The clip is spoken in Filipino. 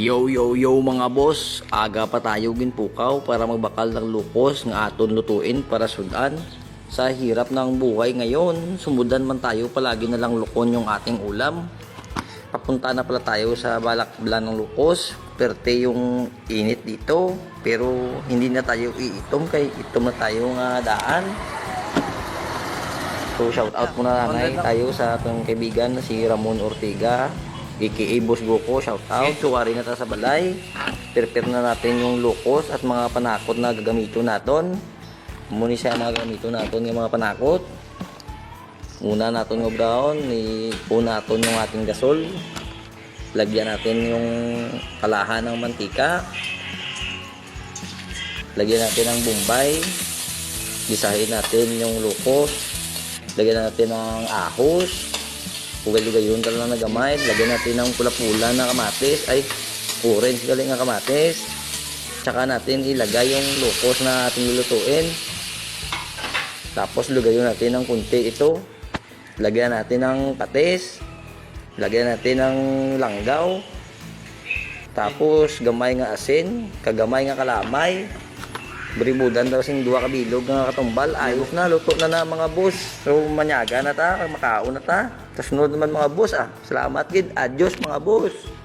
Yo yo yo mga boss, aga pa tayo ginpukaw para magbakal ng lukos nga aton lutuin para sudan. Sa hirap ng buhay ngayon, sumudan man tayo palagi na lang lukon yung ating ulam. Papunta na pala tayo sa balakblan ng lukos, perte yung init dito, pero hindi na tayo iitom kay itom na tayo nga daan. So shout out muna nanay tayo sa ating kaibigan na si Ramon Ortega aka Boss Goko, shout out. So ari na ta sa balay. Prepare na natin yung lukos at mga panakot na gagamito naton. Muni siya mga gamito naton yung mga panakot. Una naton nga brown, i-una naton yung ating gasol. Lagyan natin yung kalahan ng mantika. Lagyan natin ng bombay. Gisahin natin yung lukos. Lagyan natin ng ahos. Ugay-ugay yun talaga na gamay. Lagyan natin ng pula-pula na kamatis. Ay, orange galing nga kamatis. Tsaka natin ilagay yung lukos na ating lulutuin. Tapos lugayin natin ng kunti ito. Lagyan natin ng patis. Lagyan natin ng langgaw. Tapos gamay nga asin, kagamay nga kalamay. Beribudan daw sing duwa ka bilog nga katumbal. Ayos na, luto na na mga boss. So manyaga na ta, makaon na ta. Tapos sunod naman mga boss ah. Salamat gid. Adios mga boss.